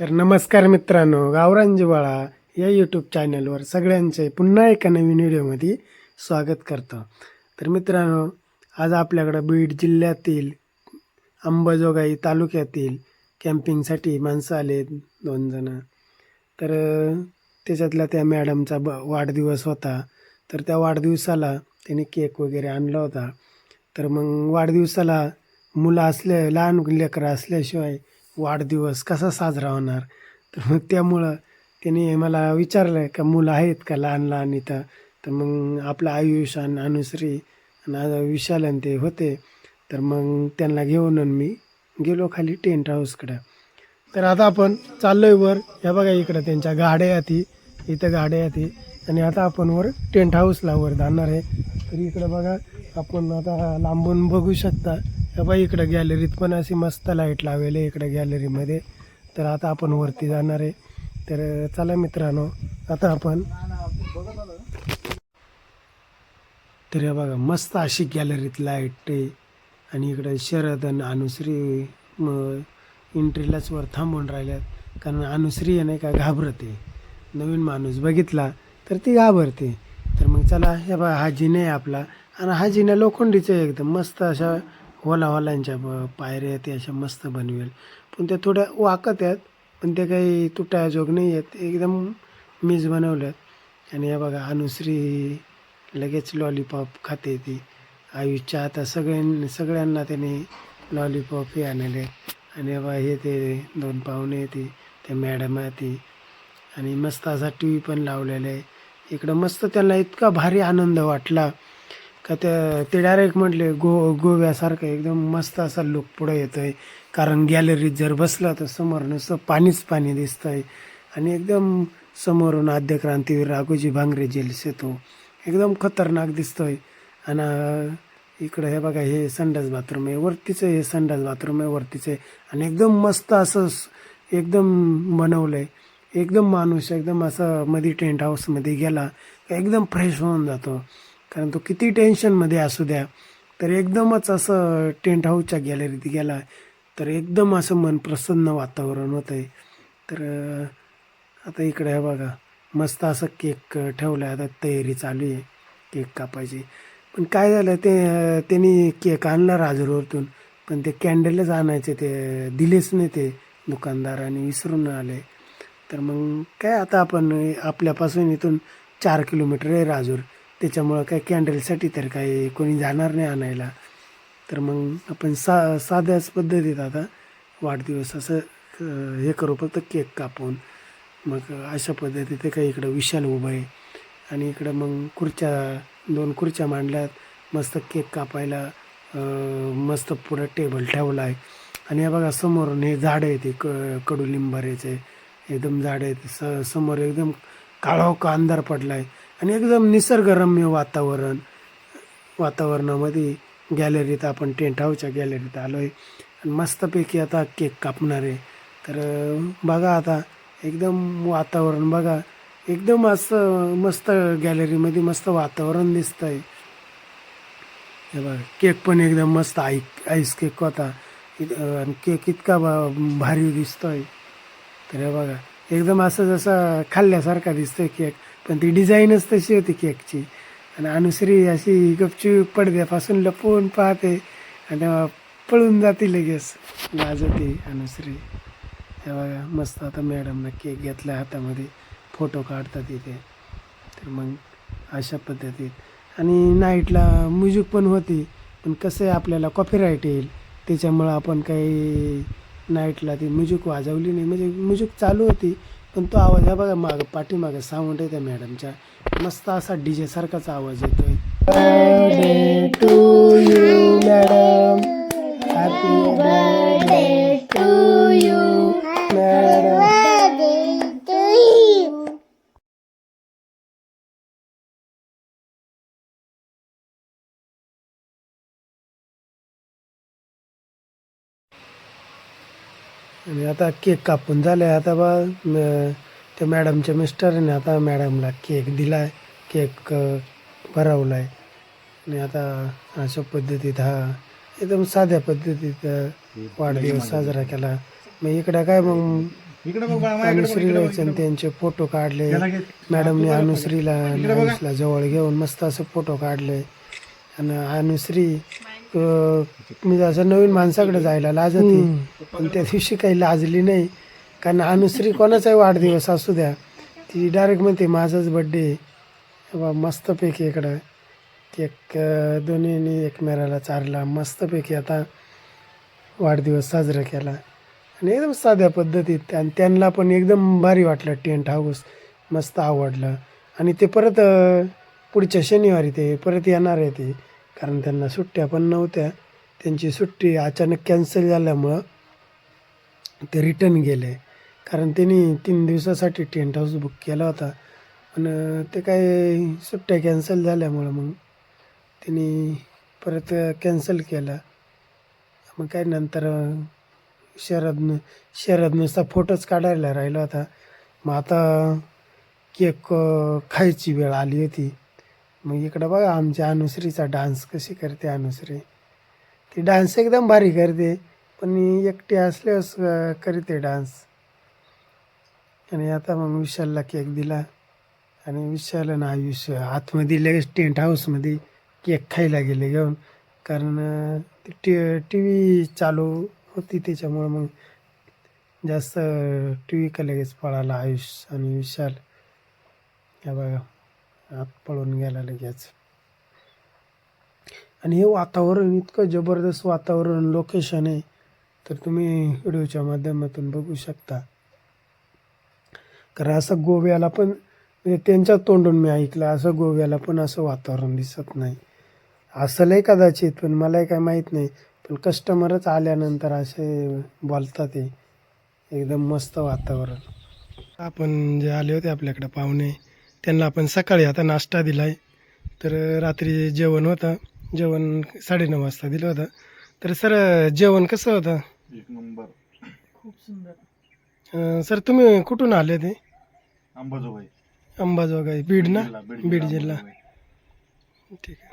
तर नमस्कार मित्रांनो गावरांजवाळा या यूट्यूब चॅनलवर सगळ्यांचे पुन्हा एका नवीन व्हिडिओमध्ये स्वागत करतो. तर मित्रांनो आज आपल्याकडं बीड जिल्ह्यातील अंबाजोगाई तालुक्यातील कॅम्पिंगसाठी माणसं आले दोन जणं. तर त्याच्यातला त्याच्यातल्या त्या मॅडमचा ब वाढदिवस होता. तर त्या वाढदिवसाला त्याने केक वगैरे आणला होता. तर मग वाढदिवसाला मुलं असल्या लहान लेकरं असल्याशिवाय वाढदिवस कसा साजरा होणार? तर मग त्यामुळं त्याने मला विचारलं का मुलं आहेत का लहान लहान इथं? तर मग आपलं आयुष आणि अनुश्री आणि आज विशाल आणि ते होते. तर मग त्यांना घेऊन आणि मी गेलो खाली टेंट हाऊसकडं. तर आता आपण चाललोय वर. ह्या बघा इकडं त्यांच्या गाड्या याती इथं गाड्या याती आणि आता आपण वर टेंट हाऊसला वर जाणार आहे. तर इकडं बघा आपण आता लांबून बघू शकता. बाई इकडं गॅलरीत पण अशी मस्त लाइट लावलेली आहे इकडं गॅलरीमध्ये तर आता आपण वरती जाणार आहे. तर चला मित्रांनो आता आपण तर हे बघा मस्त अशी गॅलरीत लाइट आहे. आणि इकडं शरद आणि अनुश्री म एंट्रीलाच वर थांबून राहिल्यात. कारण अनुश्री आहे नाही का घाबरते नवीन माणूस बघितला तर ती घाबरते. तर मग चला हे बघा हा जिने आहे आपला. आणि हा जिना लोखंडीचा आहे एकदम. मस्त अशा होलाहोलांच्या ब- पायऱ्या आहेत अशा मस्त बनवेल. पण त्या थोड्या वाकत आहेत पण ते काही तुटायजोग नाही आहेत. एकदम मीच बनवल्यात. आणि हे बघा अनुश्री लगेच लॉलीपॉप खाते ती. आयुषच्या आता सगळ्यां सगळ्यांना त्याने लॉलीपॉप हे आणले. आणि हे हे ते दोन पाहुणे ते ते मॅडम आहे ती. आणि मस्त असा टी व्ही पण लावलेला आहे. इकडं मस्त त्यांना इतका भारी आनंद वाटला. का त्या ते डायरेक्ट म्हटले गो गोव्यासारखं एकदम मस्त असा लुक पुढे येतो आहे कारण गॅलरीत जर बसला तर समोर नुसतं पाणीच पाणी दिसतं आहे आणि एकदम समोरून आद्य क्रांतीवीर राघोजी भांगरे जेल्स येतो एकदम खतरनाक दिसतोय. आणि इकडं हे बघा हे संडास बाथरूम आहे. वरतीचं हे संडास बाथरूम आहे वरतीचं आहे. आणि एकदम मस्त असं एकदम बनवलं आहे एकदम माणूस एकदम असं मध्ये टेंट हाऊसमध्ये गेला एकदम फ्रेश होऊन जातो. कारण तो किती टेन्शनमध्ये असू द्या. तर एकदमच असं टेंट हाऊसच्या गॅलरीत गेला तर एकदम असं मन प्रसन्न वातावरण होतं आहे तर आता इकडे हे बघा मस्त असं केक ठेवला आता तयारी चालू आहे केक कापायची. पण काय झालं ते त्यांनी केक आणला राजूरवरतून पण ते कॅन्डलच आणायचे ते दिलेच नाही ते दुकानदाराने विसरून आले. तर मग काय आता आपण आपल्यापासून इथून चार किलोमीटर आहे राजूर. त्याच्यामुळं काय कॅन्डलसाठी तर काही कोणी जाणार नाही आणायला. तर मग आपण सा साध्याच पद्धतीत आता वाढदिवस असं हे करू. फक्त केक कापून मग अशा पद्धतीत ते काही इकडं विशाल उभं आहे. आणि इकडं मग खुर्च्या दोन खुर्च्या मांडल्यात. मस्त केक कापायला मस्त पुढं टेबल ठेवला आहे. आणि हे बघा समोरून हे झाडं आहे ते क कडुलिंबारेचे. एकदम झाडं आहेत स समोर एकदम काळोख अंधार पडला आहे आणि एकदम निसर्गरम्य वातावरण वातावरणामध्ये गॅलरीत आपण टेंट हाऊसच्या गॅलरीत आलो आहे आणि मस्तपैकी आता केक कापणार आहे. तर बघा आता एकदम वातावरण बघा. एकदम असं मस्त गॅलरीमध्ये मस्त वातावरण दिसतं आहे हे बघा केक पण एकदम मस्त आई आईस केक होता. आणि केक इतका बा- भारी दिसतोय. तर हे बघा एकदम असं जसं खाल्ल्यासारखा दिसतोय केक पण ती डिझाईनच तशी होती केकची. आणि अनुश्री अशी गपचूप पडद्यापासून लपवून पाहते आणि तेव्हा पळून जाते लगेच. लाजते अनुश्री तेव्हा मस्त आता मॅडमनं केक घेतला हातामध्ये. फोटो काढतात इथे. तर मग अशा पद्धतीत. आणि नाईटला म्युझिक पण होती पण कसं आहे आपल्याला कॉपीराईट येईल. त्याच्यामुळं आपण काही नाईटला ती म्युझिक वाजवली नाही. म्हणजे म्युझिक चालू होती पण तो आवाज हा बघा मागं पाठीमागं साऊंड आहे त्या मॅडमच्या. मस्त असा डी जे सारखाच आवाज येतोय. आणि आता केक कापून झालाय आता बा त्या मॅडमच्या मिस्टरने आता मॅडमला केक दिलाय केक अ, भरवलाय आणि आता अशा पद्धतीत हा एकदम साध्या पद्धतीत वाढदिवस साजरा केला मग इकडं काय मग इकडे बघ बाळा, माझ्याकडे बघ, अनुश्री इकडे बघ, राहायचे आणि इकडे बघ. त्यांचे फोटो काढले. मॅडमने. अनुश्रीला. अनुश्रीला जवळ घेऊन मस्त असं फोटो काढले आणि अनुश्री अं, म्हणजे असं नवीन माणसाकडे जायला लाजत होती. पण त्या दिवशी काही लाजली नाही. कारण अनुश्री कोणाचाही वाढदिवस असू द्या ती डायरेक्ट म्हणते माझाच बड्डे मस्तपैकी इकडं. केक अं, दोन्हीने एकमेराला चारला. मस्तपैकी आता वाढदिवस साजरा केला. आणि एकदम साध्या पद्धतीत आणि त्यांना पण एकदम भारी वाटलं टेंट हाऊस. मस्त आवडलं. आणि ते परत अं, पुढच्या शनिवारी ते परत येणार आहे ते. कारण त्यांना सुट्ट्या पण नव्हत्या. त्यांची सुट्टी अचानक कॅन्सल झाल्यामुळं ते रिटर्न गेले. कारण त्यांनी तीन दिवसासाठी टेंट हाऊस बुक केला होता. पण ते काय सुट्ट्या कॅन्सल झाल्यामुळं मग त्यांनी परत कॅन्सल केलं. मग काय नंतर शरद शरद नुसता फोटोच काढायला राहिला होता. मग आता केक खायची वेळ आली होती. मग इकडं बघा आमच्या अनुश्रीचा डान्स कशी करते अनुश्री. ती डान्स एकदम भारी करते पण एकटी असल्यास करते डान्स. आणि आता मग विशालला केक दिला. आणि विशाल आणि आयुष्य आतमध्ये लगेच टेंट हाऊसमध्ये केक खायला गेले घेऊन. कारण ती टी टी व्ही चालू होती त्याच्यामुळं मग जास्त टी व्ही का लगेच पळाला आयुष आणि विशाल. या बघा. आत पळून गेला लगेच. आणि हे वातावरण इतकं जबरदस्त वातावरण लोकेशन आहे तर तुम्ही व्हिडिओच्या माध्यमातून बघू शकता. कारण असं गोव्याला पण म्हणजे त्यांच्या तोंडून मी ऐकलं असं गोव्याला पण असं वातावरण दिसत नाही. असलंही कदाचित पण मलाही काय माहीत नाही. पण कस्टमरच आल्यानंतर असे बोलतात ते एकदम मस्त वातावरण. आपण जे आले होते आपल्याकडे पाहुणे त्यांना आपण सकाळी आता नाश्ता दिला आहे तर रात्री जेवण होतं. जेवण साडेनऊ वाजता दिलं होतं. तर सर जेवण कसं होतं? एक नंबर. अं, सर तुम्ही कुठून आले ते? अंबाजोगाई. अंबाजोगाई बीड ना? जिल्हा, बीड जिल्हा. ठीक आहे.